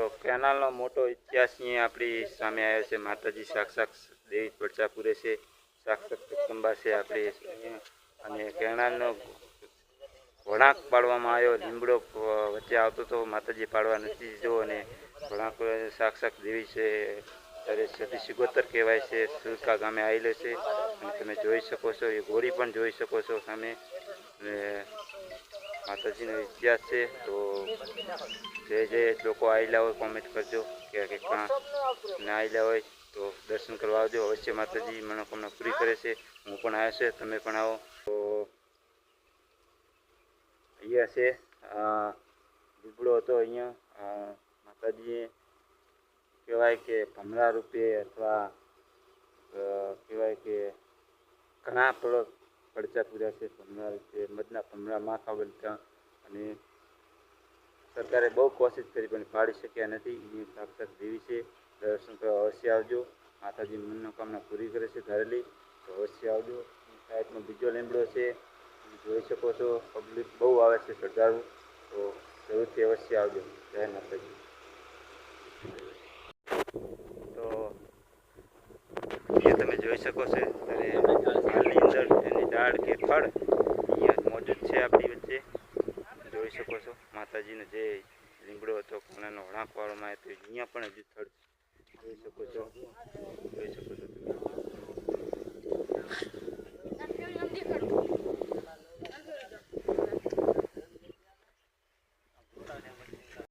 તો કેનાલનો મોટો ઇતિહાસ અહીંયા આપણી સામે આવ્યો છે. માતાજી સાક્ષાત દેવી પડચાપુરે છે. સાક્ષાત જગદંબા છે આપણી. અને કેનાલનો વળાંક પાડવામાં આવ્યો. લીમડો વચ્ચે આવતો તો માતાજી પાડવા નથી દીધો અને વળાંક સાક્ષાત દેવી છે. ત્યારે સતી સિગોતર કહેવાય છે. સુરકા ગામે આવેલો છે. અને તમે જોઈ શકો છો. એ ગોળી પણ જોઈ શકો છો સામે. અને માતાજીનો ઇતિહાસ છે તો જે જે લોકો આવેલા હોય કોમેન્ટ કરજો કે કે કાં ના આવેલા હોય તો દર્શન કરવા આવજો. અવશ્ય માતાજી મનોકામના પૂરી કરે છે હું પણ આવ્યો છે તમે પણ આવો. તો અહીંયા છે આ દીપડો હતો અહીંયા આ માતાજીએ કહેવાય કે ભમરા રૂપે અથવા અ, કહેવાય કે ઘણા પડચા પૂર્યા છે ભમરા છે, મધના ભમરા માખા બનતા અને સરકારે બહુ કોશિશ કરી પણ પાડી શક્યા નથી. એની સાક્ષાત દેવી છે. દર્શન કરવા અવશ્ય આવજો. માતાજી મનોકામના પૂરી કરે છે ધારેલી. તો અવશ્ય આવજો. સાઈડમાં બીજો લીમડો છે જોઈ શકો છો. પબ્લિક બહુ આવે છે શ્રદ્ધાળુ. તો જરૂરથી અવશ્ય આવજો. જય માતાજી. તો તમે જોઈ શકો છો. ત્યારે ઝાડ કે ફળ? એ મોજૂદ છે આપણી વચ્ચે. જોઈ શકો છો, માતાજીનો જે લીમડો હતો કોણાનો વળાંક વાળવામાં આવ્યો હતો અહીંયા પણ હજુ થળ જોઈ શકો છો. જોઈ શકો છો.